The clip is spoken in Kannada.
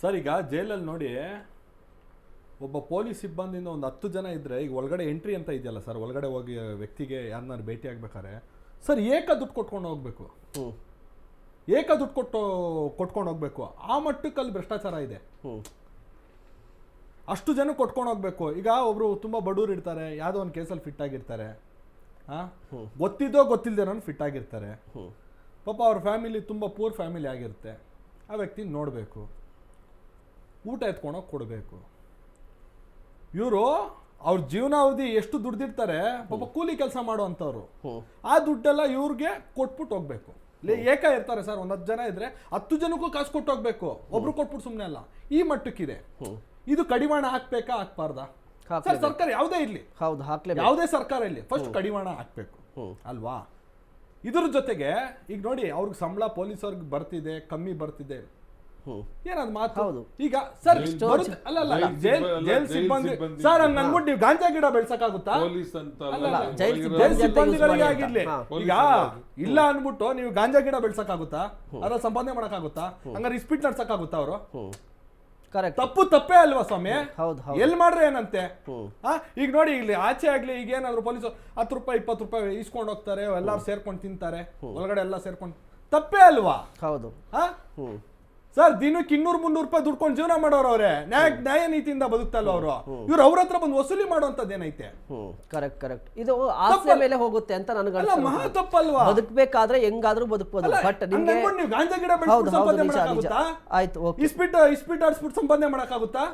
ಸರ್ ಈಗ ಜೈಲಲ್ಲಿ ನೋಡಿ ಒಬ್ಬ ಪೊಲೀಸ್ ಸಿಬ್ಬಂದಿಯಿಂದ ಒಂದು ಹತ್ತು ಜನ ಇದ್ದರೆ ಈಗ ಒಳಗಡೆ ಎಂಟ್ರಿ ಅಂತ ಇದೆಯಲ್ಲ ಸರ್ ಒಳಗಡೆ ಹೋಗಿ ವ್ಯಕ್ತಿಗೆ ಯಾರನ್ನಾರು ಭೇಟಿ ಆಗ್ಬೇಕಾದ್ರೆ ಸರ್ ಏಕ ದುಡ್ಡು ಕೊಟ್ಕೊಂಡು ಹೋಗ್ಬೇಕು. ಏಕ ದುಡ್ಡು ಕೊಟ್ಟು ಕೊಟ್ಕೊಂಡು ಹೋಗ್ಬೇಕು. ಆ ಮಟ್ಟಕ್ಕಲ್ಲಿ ಭ್ರಷ್ಟಾಚಾರ ಇದೆ. ಅಷ್ಟು ಜನ ಕೊಟ್ಕೊಂಡು ಹೋಗ್ಬೇಕು. ಈಗ ಒಬ್ರು ತುಂಬ ಬಡವ್ರು ಇರ್ತಾರೆ ಯಾವುದೋ ಒಂದು ಕೇಸಲ್ಲಿ ಫಿಟ್ ಆಗಿರ್ತಾರೆ. ಹಾಂ ಗೊತ್ತಿದ್ದೋ ಗೊತ್ತಿಲ್ಲದೆ ಫಿಟ್ ಆಗಿರ್ತಾರೆ. ಪಾಪ ಅವ್ರ ಫ್ಯಾಮಿಲಿ ತುಂಬ ಪೂರ್ ಫ್ಯಾಮಿಲಿ ಆಗಿರುತ್ತೆ. ಆ ವ್ಯಕ್ತಿ ನೋಡಬೇಕು. ಊಟ ಎತ್ಕೊಂಡೋಗಿ ಕೊಡಬೇಕು. ಇವರು ಅವ್ರ ಜೀವನಾವಧಿ ಎಷ್ಟು ದುಡ್ದಿರ್ತಾರೆ ಪಾಪ ಕೂಲಿ ಕೆಲಸ ಮಾಡುವಂಥವ್ರು. ಆ ದುಡ್ಡೆಲ್ಲ ಇವ್ರಿಗೆ ಕೊಟ್ಬಿಟ್ಟು ಹೋಗ್ಬೇಕು. ಏಕ ಇರ್ತಾರೆ ಸರ್ ಒಂದು ಹತ್ತು ಜನ ಇದ್ರೆ ಹತ್ತು ಜನಕ್ಕೂ ಕಾಸು ಕೊಟ್ಟು ಹೋಗ್ಬೇಕು. ಒಬ್ರು ಕೊಟ್ಬಿಟ್ಟು ಸುಮ್ಮನೆ ಅಲ್ಲ. ಈ ಮಟ್ಟಕ್ಕಿದೆ. ಇದು ಕಡಿವಾಣ ಹಾಕ್ಬೇಕಾ ಹಾಕ್ಬಾರ್ದಾ? ಸರ್ ಸರ್ಕಾರ ಯಾವುದೇ ಇರ್ಲಿ. ಹೌದು ಹಾಕ್ಲಿ ಯಾವುದೇ ಸರ್ಕಾರ ಇರ್ಲಿ. ಫಸ್ಟ್ ಕಡಿವಾಣ ಹಾಕ್ಬೇಕು. ಅಲ್ವಾ? ಇದ್ರ ಜೊತೆಗೆ ಈಗ ನೋಡಿ ಅವ್ರಿಗೆ ಸಂಬಳ ಪೊಲೀಸ್ ಪೊಲೀಸವ್ರಿಗೆ ಬರ್ತಿದೆ ಕಮ್ಮಿ ಬರ್ತಿದೆ. ಏನದು ಮಾತು? ಹೌದು. ಈಗ ಸರ್ ಅಲ್ಲ ಅಲ್ಲ ಜೈಲ್ ಜೈಲ್ ಸಿಬ್ಬಂದಿ ಸರ್ ಹಂಗ ಅನ್ಬಿಟ್ಟು ನೀವು ಗಾಂಜಾ ಗಿಡ ಬೆಳ್ಸಕ್ಕಾಗುತ್ತಾ ಪೊಲೀಸ್ ಅಂತ ಅಲ್ಲ, ಅಲ್ಲ, ಅಲ್ಲ, ಜೈಲ್ ಸಿಬ್ಬಂದಿಗಳಿಗೆ ಆಗಿರ್ಲಿ. ಈಗ ಇಲ್ಲ ಅನ್ಬಿಟ್ಟು ನೀವು ಗಾಂಜಾ ಗಿಡ ಬೆಳ್ಸಕ್ಕಾಗುತ್ತಾ ಅದ್ರ ಸಂಪಾದನೆ ಮಾಡಕ್ಕಾಗುತ್ತಾ? ಹಂಗಾರೆ ಇಸ್ಪಿಟ್ ನಡ್ಸಕ್ಕಾಗುತ್ತಾ ಅವರು? ಕರೆಕ್ಟ್ ತಪ್ಪು ತಪ್ಪೇ ಅಲ್ವಾ ಸ್ವಾಮಿ? ಹೌದು ಹೌದು. ಎಲ್ ಮಾಡ್ರೆ ಏನಂತೆ? ಈಗ ನೋಡಿ ಇಲ್ಲಿ ಆಚೆ ಆಗ್ಲಿ ಈಗ ಏನಾದ್ರು ಪೊಲೀಸ್ ಹತ್ತು ರೂಪಾಯಿ ಇಪ್ಪತ್ತು ರೂಪಾಯಿ ಇಸ್ಕೊಂಡು ಹೋಗ್ತಾರೆ ಎಲ್ಲಾರು ಸೇರ್ಕೊಂಡು ತಿಂತಾರೆ ಒಳಗಡೆ ಎಲ್ಲ ಸೇರ್ಕೊಂಡು ತಪ್ಪೇ ಅಲ್ವಾ? ಹೌದು. ಹಾ? ಸರ್ ದಿನಕ್ಕೆ ಇನ್ನೂರು ಮುನ್ನೂರು ರೂಪಾಯಿ ದುಡ್ಕೊಂಡು ಜೀವನ ಮಾಡೋರು ಅವ್ರೆ. ನ್ಯಾಯ ನ್ಯಾಯ ನೀತಿಯಿಂದ ಬದುಕ್ತಲ್ವ ಅವರು. ಇವ್ರು ಅವ್ರ ಹತ್ರ ಬಂದು ವಸೂಲಿ ಮಾಡುವಂತದ್ದು ಏನೈತೆ? Correct correct. ಇದು ಆಸೆ ಮೇಲೆ ಹೋಗುತ್ತೆ ಅಂತ ನನಗೆ ಅಲ್ಲ ಮಹಾ ತಪ್ಪಲ್ವಾ? ಬದುಕಬೇಕಾದ್ರೆ ಹೆಂಗಾದ್ರೂ ಬದುಕಬಹುದು ಬಟ್ ನಿಮ್ಗೆ ನೀವು ಗಾಂಜಾ ಗಿಡ ಬೆಳೆಸ್ಬಿಟ್ಟು ಸಂಪಾದನೆ ಮಾಡಕ್ಕಾಗುತ್ತಾ? ಆಯ್ತು ಓಕೆ. ಇಸ್ಪಿಟ್ ಇಸ್ಪಿಟ್ ಆಡ್ಸ್ಬಿಟ್ಟು ಸಂಪಾದನೆ ಮಾಡಕ್ಕಾಗುತ್ತಾ?